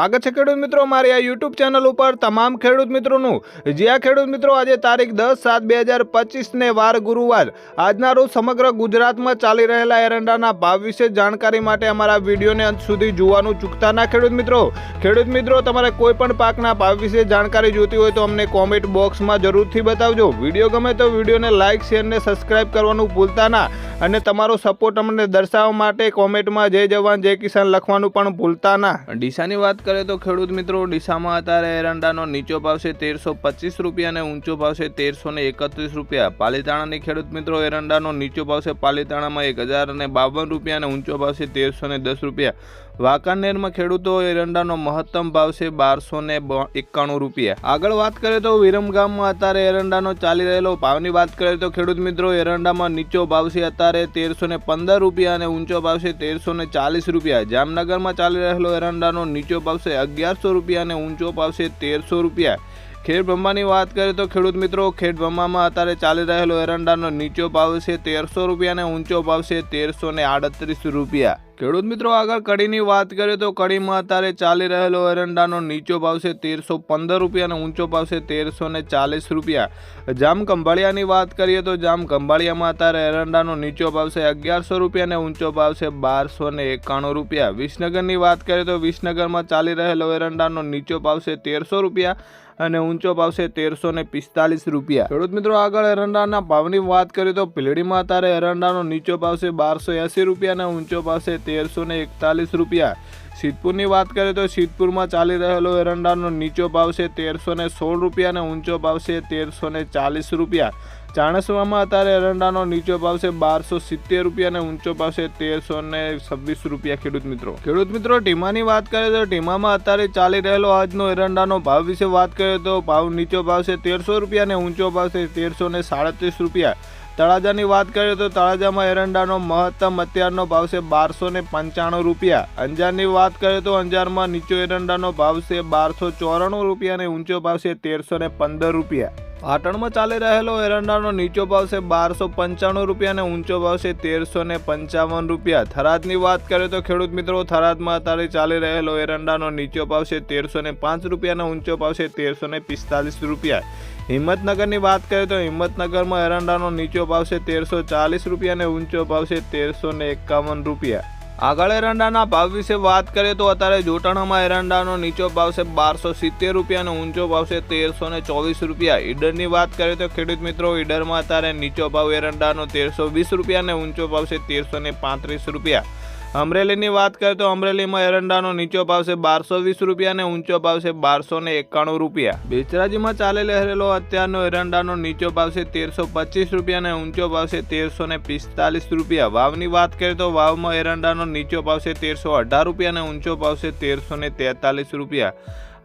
સ્વાગત છે ખેડૂત મિત્રો મારી આ યુટ્યુબ ચેનલ ઉપર તમામ ખેડૂત મિત્રોનું. જ્યાં ખેડૂત મિત્રો આજે તારીખ દસ સાત બે હજાર પચીસને વાર ગુરુવાર. આજના રોજ સમગ્ર ગુજરાતમાં ચાલી રહેલા એરંડાના ભાવ વિશે જાણકારી માટે અમારા વિડીયોને અંત સુધી જોવાનું ચૂકતા ના ખેડૂત મિત્રો. ખેડૂત મિત્રો, તમારે કોઈ પણ પાકના ભાવ વિશે જાણકારી જોતી હોય તો અમને કોમેન્ટ બોક્સમાં જરૂરથી બતાવજો. વીડિયો ગમે તો વિડીયોને લાઇક શેર ને સબસ્ક્રાઇબ કરવાનું ભૂલતા ના. અને તમારો સપોર્ટ અમને દર્શાવવા માટે કોમેન્ટમાં જય જવાન, જય કિસાન લખવાનું પણ ભૂલતા ના. ડીસાની વાત કરીએ તો ખેડૂત મિત્રો ડીસામાં અત્યારે એરંડાનો નીચો ભાવ છે તેરસો પચીસ રૂપિયા અને ઊંચો ભાવ છે તેરસો ને એકત્રીસ રૂપિયા. પાલીતાણાની ખેડૂત મિત્રો એરંડાનો નીચો ભાવ છે પાલીતાણામાં એક હજાર અને બાવન રૂપિયા અને ઊંચો ભાવ છે તેરસો ને દસ રૂપિયા. વાંકાનેરમાં ખેડૂતો એરંડાનો મહત્તમ ભાવ છે બારસો ને એકાણું રૂપિયા. આગળ વાત કરીએ તો વિરમગામમાં અત્યારે એરંડાનો ચાલી રહેલો ભાવની વાત કરીએ તો ખેડૂત મિત્રો, એરંડામાં નીચો ભાવ છે અત્યારે તેરસો ને પંદર રૂપિયા અને ઊંચો ભાવ છે તેરસો ને ચાલીસ રૂપિયા. જામનગરમાં ચાલી રહેલો એરંડાનો નીચો ભાવ છે અગિયારસો રૂપિયા અને ઊંચો ભાવ છે તેરસો રૂપિયા. ખેડ બ્રહ્માની વાત કરીએ તો ખેડૂત મિત્રો, ખેડ બ્રહ્મામાં અત્યારે ચાલી રહેલો એરંડાનો નીચો ભાવ છે તેરસો રૂપિયા અને ઊંચો ભાવ છે તેરસો આડત્રીસ રૂપિયા. ખેડૂત મિત્રો, આગળ કડીની વાત કરીએ તો કડીમાં અત્યારે ચાલી રહેલો એરંડાનો નીચો ભાવ છે તેરસો પંદર રૂપિયા અને ઊંચો ભાવ છે તેરસો ને ચાલીસ રૂપિયા. જામ કંભાળિયાની વાત કરીએ તો જામ કંભાળિયામાં અત્યારે એરંડાનો નીચો ભાવ છે અગિયારસો રૂપિયા અને ઊંચો ભાવ છે બારસો ને એકાણું રૂપિયા. વિસનગરની વાત કરીએ તો વિસનગરમાં ચાલી રહેલો એરંડાનો નીચો ભાવ છે તેરસો રૂપિયા અને ઊંચો ભાવ છે તેરસો ને પિસ્તાલીસ રૂપિયા. ખેડૂત મિત્રો, આગળ એરંડાના ભાવની વાત કરીએ તો પીલડીમાં અત્યારે એરંડાનો નીચો ભાવ છે બારસો એંસી રૂપિયા અને ઊંચો ભાવ છે તેરસો ને એકતાલીસ રૂપિયા. સિદ્ધપુરની વાત કરીએ તો સિદ્ધપુરમાં ચાલી રહેલો એરંડાનો નીચો ભાવ છે તેરસો સોળ રૂપિયા અને ઊંચો ભાવ છે તેરસો ચાલીસ રૂપિયા. ચાણસવામાં અત્યારે એરંડાનો નીચો ભાવ છે બારસો સિત્તેર રૂપિયા અને ઊંચો ભાવ છે તેરસો ને છવ્વીસ રૂપિયા ખેડૂત મિત્રો. ખેડૂત મિત્રો, ટીમાની વાત કરીએ તો ટીમામાં અત્યારે ચાલી રહેલો આજનો એરંડાનો ભાવ વિશે વાત કરીએ તો ભાવ નીચો ભાવ છે તેરસો રૂપિયા અને ઊંચો ભાવ છે તેરસો ને સાડત્રીસ રૂપિયા. તળાજાની વાત કરીએ તો તળાજામાં એરંડાનો મહત્તમ અત્યારનો ભાવ છે બારસો ને પંચાણું રૂપિયા. અંજારની વાત કરીએ તો અંજારમાં નીચો એરંડાનો ભાવ છે બારસો ચોરાણું રૂપિયા અને ઊંચો ભાવ છે તેરસો ને પંદર રૂપિયા. પાટણમાં ચાલી રહેલો એરંડાનો નીચો ભાવ છે બારસો પંચાણું રૂપિયા અને ઊંચો ભાવ છે તેરસો ને પંચાવન રૂપિયા. થરાદની વાત કરીએ તો ખેડૂત મિત્રો, થરાદમાં અત્યારે ચાલી રહેલો એરંડાનો નીચો ભાવ છે તેરસો ને પાંચ રૂપિયા અને ઊંચો ભાવ છે તેરસો ને પિસ્તાલીસ રૂપિયા. હિંમતનગરની વાત કરીએ તો હિંમતનગરમાં એરંડાનો નીચો ભાવ છે તેરસો ચાલીસ રૂપિયા અને ઊંચો ભાવ છે તેરસો ને એકાવન રૂપિયા. આગળ એરંડાના ભાવ વિશે વાત કરીએ તો અત્યારે જોટાણામાં એરંડાનો નીચો ભાવ છે બારસો સિત્તેર રૂપિયા અને ઊંચો ભાવ છે તેરસો ને ચોવીસ રૂપિયા. ઈડરની વાત કરીએ તો ખેડૂત મિત્રો, ઈડરમાં અત્યારે નીચો ભાવ એરંડાનો તેરસો વીસ રૂપિયા અને ઊંચો ભાવ છે તેરસો ને પાંત્રીસ રૂપિયા. અમરેલીની વાત કરીએ તો અમરેલીમાં એરંડાનો નીચો ભાવ છે બારસો વીસ રૂપિયા અને ઊંચો ભાવ છે બારસો ને એકાણું રૂપિયા. બેચરાજીમાં ચાલી રહેલો અત્યારનો એરંડાનો નીચો ભાવ છે તેરસો પચીસ રૂપિયા અને ઊંચો ભાવ છે તેરસો ને પિસ્તાલીસ રૂપિયા. વાવની વાત કરીએ તો વાવમાં એરંડાનો નીચો ભાવ છે તેરસો અઢાર રૂપિયા અને ઊંચો ભાવ છે તેરસો ને તેતાલીસ રૂપિયા.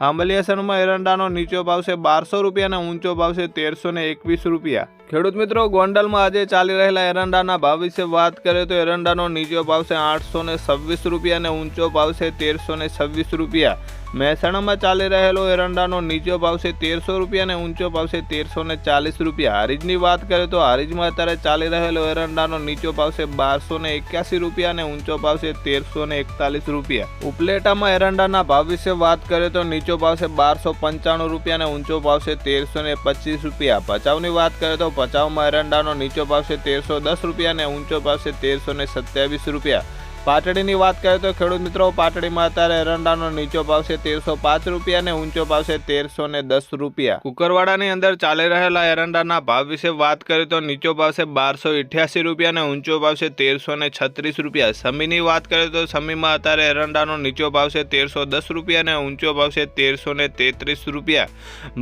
આંબલિયાસરમાં એરંડાનો નીચો ભાવ છે બારસો રૂપિયા અને ઊંચો ભાવ છે તેરસો એકવીસ રૂપિયા. ખેડૂત મિત્રો, ગોંડલમાં આજે ચાલી રહેલા એરંડાના ભાવ વિશે વાત કરીએ તો એરંડાનો નીચો ભાવ આઠસો ને છવ્વીસ રૂપિયા અને ઊંચો ભાવ તેરસો ને છવ્વીસ રૂપિયા. મહેસાણામાં ચાલી રહેલો એરંડાનો નીચો ભાવ તેરસો રૂપિયા અને ઊંચો ભાવ તેરસો ને ચાલીસ રૂપિયા. હારીજની વાત કરીએ તો હારીજમાં અત્યારે ચાલી રહેલો એરંડાનો નીચો ભાવ બારસો ને એક્યાસી રૂપિયા અને ઊંચો ભાવ તેરસો ને એકતાલીસ રૂપિયા. ઉપલેટામાં એરંડાના ભાવ વિશે વાત કરીએ તો નીચો ભાવ છે બારસો પંચાણું રૂપિયા અને ઊંચો ભાવ છે તેરસો ને પચીસ રૂપિયા. ભચાઉની વાત કરીએ તો ભચાઉમાં એરંડાનો નીચો ભાવ છે તેરસો દસ રૂપિયા અને ઊંચો ભાવ છે તેરસો સત્યાવીસ રૂપિયા. પાટડીની વાત કરીએ તો ખેડૂત મિત્રો, પાટડીમાં અત્યારે એરંડાનો નીચો ભાવ છે તેરસો પાંચ રૂપિયા અને ઊંચો ભાવ છે તેરસો ને દસ રૂપિયા. કુકરવાડાની અંદર ચાલી રહેલા એરંડાના ભાવ વિશે વાત કરીએ તો નીચો ભાવ છે બારસો ઇઠ્યાસી રૂપિયા અને ઊંચો ભાવ છે તેરસો ને છત્રીસ રૂપિયા. સમીની વાત કરીએ તો સમીમાં અત્યારે એરંડાનો નીચો ભાવ છે તેરસો દસ રૂપિયા અને ઊંચો ભાવ છે તેરસો ને તેત્રીસ રૂપિયા.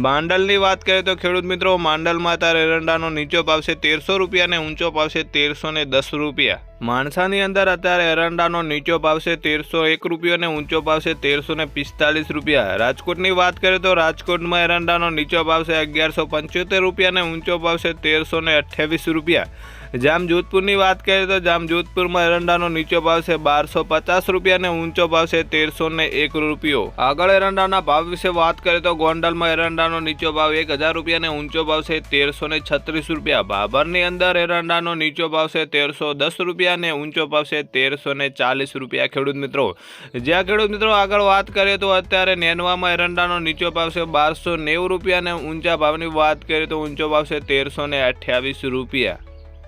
માંડલની વાત કરીએ તો ખેડૂત મિત્રો, માંડલમાં અત્યારે એરંડાનો નીચો ભાવ છે તેરસો રૂપિયા અને ઊંચો ભાવ છે તેરસો ને દસ રૂપિયા. માણસાની અંદર અત્યારે એરંડાનો નીચો ભાવ છે તેરસો એક રૂપિયો અને ઊંચો ભાવ છે તેરસો ને પિસ્તાલીસ રૂપિયા. રાજકોટની વાત કરીએ તો રાજકોટમાં એરંડાનો નીચો ભાવ છે અગિયારસો પંચોતેર રૂપિયા અને ઊંચો ભાવ છે તેરસો ને અઠ્યાવીસ રૂપિયા. જામ જોધપુરની વાત કરીએ તો જામ જોધપુરમાં એરંડાનો નીચો ભાવ છે બારસો પચાસ રૂપિયા ઊંચો ભાવ છે તેરસો ને એક રૂપિયો. આગળ એરંડાના ભાવ વિશે વાત કરીએ તો ગોંડલમાં એરંડાનો નીચો ભાવ એક હજાર રૂપિયા ઊંચો ભાવ છે તેરસો ને છત્રીસ રૂપિયા. ભાભરની અંદર એરંડાનો નીચો ભાવ છે તેરસો દસ રૂપિયા અને ઊંચો ભાવ છે તેરસો ને ચાલીસ રૂપિયા. ખેડૂત મિત્રો, જ્યાં ખેડૂત મિત્રો આગળ વાત કરીએ તો અત્યારે નેનવામાં એરંડાનો નીચો ભાવ છે બારસો નેવું રૂપિયા અને ઊંચા ભાવની વાત કરીએ તો ઊંચો ભાવ છે તેરસો ને અઠ્યાવીસ રૂપિયા.